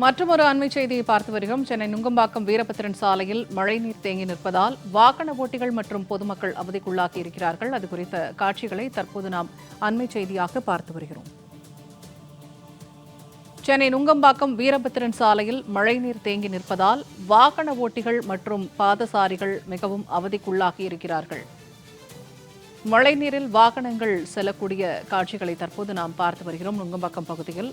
மற்றொரு அண்மை செய்தியை பார்த்து வருகிறோம். சென்னை நுங்கம்பாக்கம் வீரபத்திரன் சாலையில் மழைநீர் தேங்கி நிற்பதால் வாகன ஓட்டிகள் மற்றும் பொதுமக்கள் அவதிக்குள்ளாகி இருக்கிறார்கள். அது குறித்த காட்சிகளை தற்போது நாம் அண்மை செய்தியாக பார்த்து வருகிறோம். சென்னை நுங்கம்பாக்கம் வீரபத்திரன் சாலையில் மழைநீர் தேங்கி நிற்பதால் வாகன ஓட்டிகள் மற்றும் பாதசாரிகள் மிகவும் அவதிக்குள்ளாகி இருக்கிறார்கள். மழைநீரில் வாகனங்கள் செல்லக்கூடிய காட்சிகளை தற்போது நாம் பார்த்து வருகிறோம். நுங்கம்பாக்கம் பகுதியில்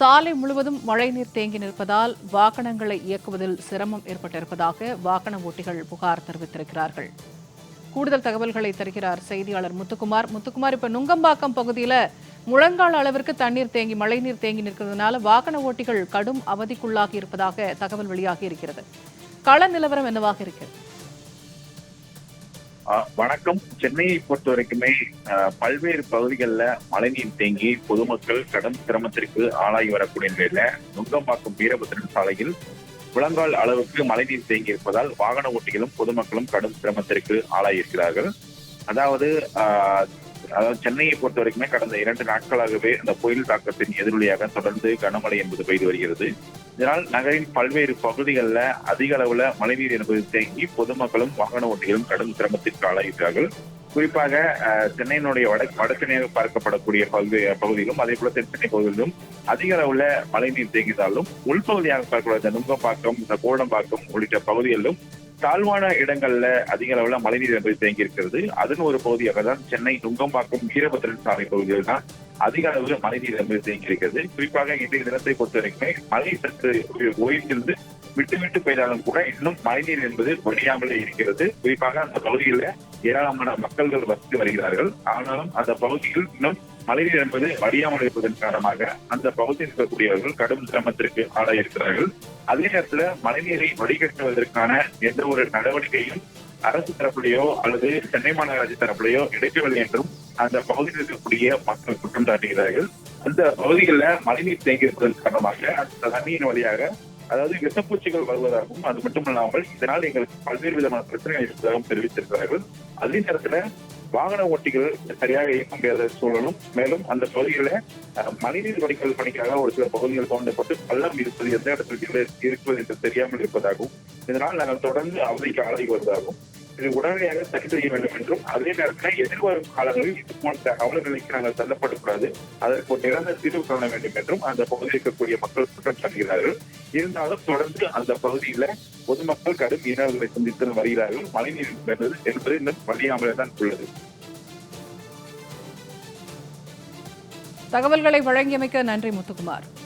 சாலை முழுவதும் மழைநீர் தேங்கி நிற்பதால் வாகனங்களை இயக்குவதில் சிரமம் ஏற்பட்டிருப்பதாக வாகன ஓட்டிகள் புகார் தெரிவித்திருக்கிறார்கள். கூடுதல் தகவல்களை தருகிறார் செய்தியாளர் முத்துக்குமார். முத்துக்குமார் இப்ப நுங்கம்பாக்கம் பகுதியில முழங்கால் அளவிற்கு தண்ணீர் தேங்கி மழைநீர் தேங்கி நிற்கிறதுனால வாகன ஓட்டிகள் கடும் அவதிக்குள்ளாகி இருப்பதாக தகவல் வெளியாகி இருக்கிறது. கள நிலவரம் என்னவாக இருக்கிறது? வணக்கம். சென்னையை பொறுத்த வரைக்குமே பல்வேறு பகுதிகளில் மழைநீர் தேங்கி பொதுமக்கள் கடும் சிரமத்திற்கு ஆளாகி வரக்கூடிய நிலையில நுங்கம்பாக்கம் வீரபத்திரன் சாலையில் முழங்கால் அளவுக்கு மழைநீர் தேங்கி இருப்பதால் வாகன ஓட்டிகளும் பொதுமக்களும் கடும் சிரமத்திற்கு ஆளாகி இருக்கிறார்கள். அதாவது அதாவது சென்னையை பொறுத்த வரைக்குமே கடந்த இரண்டு நாட்களாகவே அந்த புயல் தாக்கத்தின் எதிரொலியாக தொடர்ந்து கனமழை என்பது பெய்து வருகிறது. இதனால் நகரின் பல்வேறு பகுதிகளில் அதிக அளவுல மழைநீர் என்பது தேங்கி பொதுமக்களும் வாகன ஓட்டிகளும் கடும் சிரமத்திற்கு ஆளாகிறார்கள். குறிப்பாக அஹ், சென்னையினுடைய வட வடசென்னையாக பார்க்கப்படக்கூடிய பல்வேறு பகுதியிலும் அதே போல தென்சென்னை பகுதியிலும் அதிக அளவுல மழைநீர் தேங்கியதாலும் உள்பகுதியாக பார்க்கக்கூடிய நுங்கம்பாக்கம் இந்த கோடம்பாக்கம் உள்ளிட்ட பகுதிகளிலும் தாழ்வான இடங்கள்ல அதிக அளவுல மழைநீர் என்பது தேங்கி இருக்கிறது அதன் ஒரு பகுதியாக தான் சென்னை நுங்கம்பாக்கம் வீரபத்திரன் சாலை பகுதியில் தான் அதிக அளவு மழைநீர் என்பது தேங்கி குறிப்பாக இன்றைய தினத்தை பொறுத்த வரைக்குமே மழை சற்று ஓய்ந்திருந்து விட்டு விட்டு பெய்தாலும் கூட இன்னும் மழைநீர் என்பது வடியாமலே இருக்கிறது. குறிப்பாக அந்த பகுதியில் ஏராளமான மக்கள்கள் வசித்து வருகிறார்கள். ஆனாலும் அந்த பகுதியில் இன்னும் மழைநீர் என்பது வடியாமல் இருப்பதன் காரணமாக அந்த பகுதியில் இருக்கக்கூடியவர்கள் கடும் சிரமத்திற்கு ஆளாக இருக்கிறார்கள் அதே நேரத்துல மழைநீரை வடிகட்டுவதற்கான எந்த ஒரு நடவடிக்கையும் அரசு தரப்புலையோ அல்லது சென்னை மாநகராட்சி தரப்புலையோ எடுக்கவில்லை என்றும் அந்த பகுதியில் இருக்கக்கூடிய மக்கள் குற்றம் சாட்டுகிறார்கள். அந்த பகுதிகளில் மழைநீர் தேங்கி இருப்பதன் காரணமாக அந்த தண்ணீரின் வழியாக அதாவது விஷப்பூச்சிகள் வருவதாகவும் அது மட்டுமல்லாமல் இதனால் எங்களுக்கு பல்வேறு விதமான பிரச்சனைகள் இருப்பதாகவும் தெரிவித்திருக்கிறார்கள். அதே நேரத்தில் வாகன ஓட்டிகள் சரியாக இயக்க முடியாத சூழலும் மேலும் அந்த பகுதிகளில் மழைநீர் வடிகால் பணிக்காக ஒரு சில பகுதிகள் தோண்டப்பட்டு பள்ளம் இருப்பது எந்த இடத்துல இருப்பது என்று தெரியாமல் இருப்பதாகவும் இதனால் நாங்கள் தொடர்ந்து அவதிக்கு ஆளாகி வருவதாகவும் இது உடனடியாக சரி செய்ய வேண்டும் என்றும் அதே நேரத்தில் எதிர்வரும் காலங்களில் இது போன்ற அவல நிலைக்கு நாங்கள் தள்ளப்படக்கூடாது. அதற்கு ஒரு நிரந்தர தீர்வு காண வேண்டும் என்றும் அந்த பகுதியில் இருக்கக்கூடிய மக்கள் குற்றம் சாட்டுகிறார்கள். இருந்தாலும் தொடர்ந்து அந்த பகுதியில பொதுமக்கள் கடும் இனவர்களை சந்தித்து வருகிறார்கள். மழைநீர் என்பது என்பது இன்னும் வழியாமலே தான் உள்ளது. தகவல்களை வழங்கியமைக்க நன்றி முத்துக்குமார்.